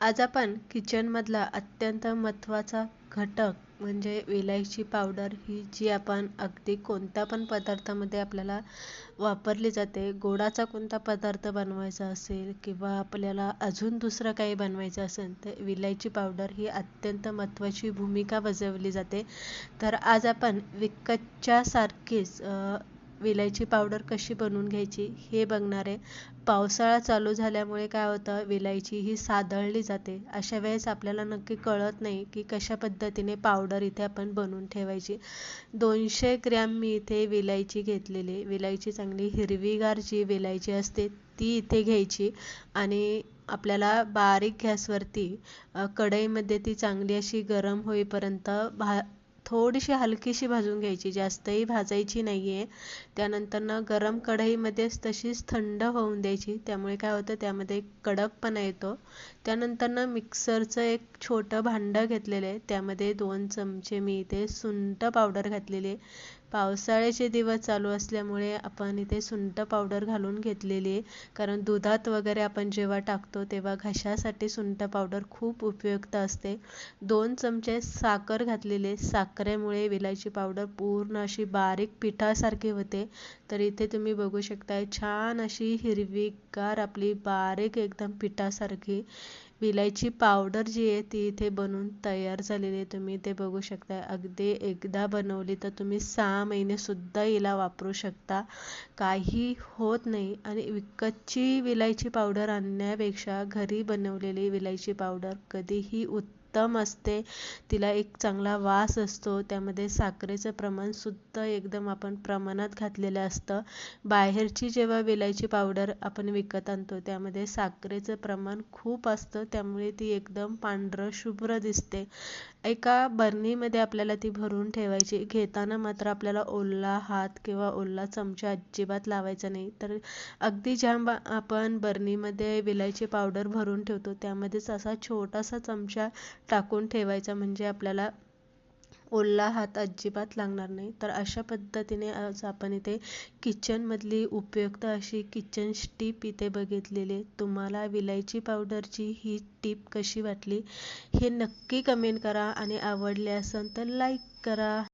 आज आपण किचनमधला अत्यंत महत्त्वाचा घटक म्हणजे विलायची पावडर ही जी आपण अगदी कोणत्या पण पदार्थामध्ये आपल्याला वापरली जाते गोडाचा कोणता पदार्थ बनवायचा असेल किंवा आपल्याला अजून दुसरं काही बनवायचं असेल तर विलायची पावडर ही अत्यंत महत्त्वाची भूमिका बजावली जाते. तर आज आपण विकतच्यासारखीच विलायची पावडर कशी बनवून घ्यायची हे बघणार. आहे पावसाळा चालू झाल्यामुळे काय होतं विलायची ही सादळली जाते. अशा वेळेस आपल्याला नक्की कळत नाही की कशा पद्धतीने पावडर इथे आपण बनवून ठेवायची. दोनशे ग्रॅम मी इथे विलायची घेतलेली. विलायची चांगली हिरवीगार जी विलायची असते ती इथे घ्यायची. आणि आपल्याला बारीक गॅसवरती कढईमध्ये ती चांगली अशी गरम होईपर्यंत भा थोडीशी हलकीशी भाजून घ्यायची जास्तही भाजायची नाही आहे त्यानंतर ना गरम कढईमध्येच तशीच थंड होऊन द्यायची. त्यामुळे काय होतं त्यामध्ये कडकपणा येतो. त्यानंतर ना मिक्सरचं एक छोटं भांडं घेतलेलं आहे. त्यामध्ये दोन चमचे मी इथे सुंठ पावडर घातलेली आहे. पावसाळ्याचे दिवस चालू असल्यामुळे आपण इथे सुंठ पावडर घालून घेतलेली आहे. कारण दुधात वगैरे आपण जेव्हा टाकतो तेव्हा घशासाठी सुंठ पावडर खूप उपयुक्त असते. दोन चमचे साखर घातलेले साखरेमुळे विलायची पावडर पूर्ण अशी बारीक पिठासारखी होते. तर इथे तुम्ही बघू शकताय छान अशी हिरवीगार आपली बारीक एकदम पिठासारखी विलायची पावडर जी आहे ती इथे बनवून तयार झालेली आहे. तुम्ही इथे बघू शकता अगदी एकदा बनवली तर तुम्ही सहा महिनेसुद्धा हिला वापरू शकता. काही होत नाही. आणि विकतची विलायची पावडर आणण्यापेक्षा घरी बनवलेली विलायची पावडर कधीही उत् उत्तम असते. तिला एक चांगला वास असतो. त्यामध्ये साखरेचं प्रमाणसुद्धा एकदम आपण प्रमाणात घातलेलं असतं. बाहेरची जेव्हा विलायची पावडर आपण विकत आणतो त्यामध्ये साखरेचं प्रमाण खूप असतं. त्यामुळे ती एकदम पांढरं शुभ्र दिसते. एका बरणीमध्ये आपल्याला ती भरून ठेवायची. घेताना मात्र आपल्याला ओला हात किंवा ओला चमचा अजिबात लावायचा नाही. तर अगदी ज्या आपण बरणीमध्ये विलायची पावडर भरून ठेवतो त्यामध्येच असा छोटासा चमचा टाकून ठेवायचा म्हणजे आपल्याला ओला हात अजिबात लागणार नाही. तर अशा पद्धतीने आज आपण इथे किचनमधली उपयुक्त अशी किचन टीप इथे बघितलेली. तुम्हाला विलायची पावडरची ही टीप कशी वाटली हे नक्की कमेंट करा आणि आवडले असेल तर लाईक करा.